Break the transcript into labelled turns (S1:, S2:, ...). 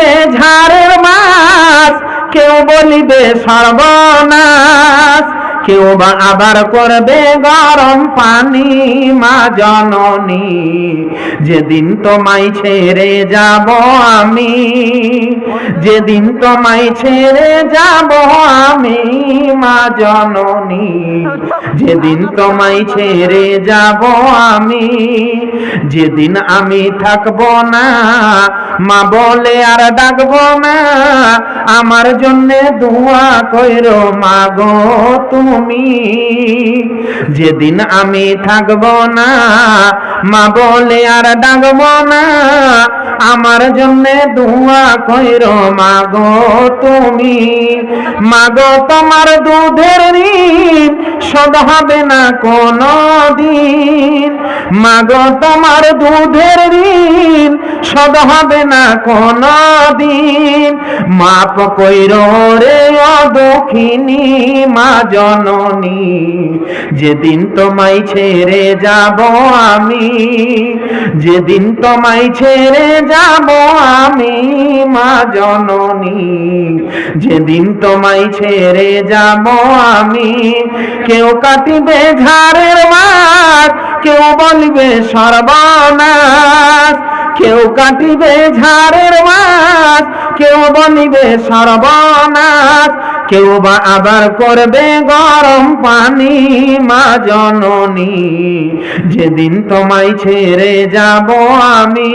S1: কাটিবে ঝাড়ের মাছ, কেউ বলিবে সর্বনাশ। কেউ বা আবার করবে গরম পানি, মা জননী, যেদিন তোমায় ছেড়ে যাব আমি, যেদিন তোমায় ছেড়ে যাব আমি, মা জননী, যেদিন তোমায় ছেড়ে যাব আমি, যেদিন আমি থাকব না মা বলে, আর ডাকবো না, আমার জন্য দোয়া কইর মা গো তুমি। যেদিন আমি থাকব না, মা বলে, আর ডাকবো না, আমার জন্য দোয়া কইর মা গো তুমি। মা গো, তোমার দুধের ঋণ শোধ হবে না কোনো দিন। মা গো তোমার দুধের ঋণ শোধ হবে না কোনো দিন মাপ কইর রে দক্ষিণী মা জননী, যেদিন তোমায় ছেড়ে যাব আমি, যেদিন তোমায় ছেড়ে যাব আমি, মা জননী, যেদিন তোমায় ছেড়ে যাব আমি, কেউ কাটিবে ঝাড়ের মাছ কেউ বলবে সর্বনাশ, কেউ কাটিবে ঝাড়ের মাছ, কেউ বলিবে সর্বনাশ, কেউ বা আবার করবে গরম পানি, মা জননী, যেদিন তোমায় ছেড়ে যাব আমি।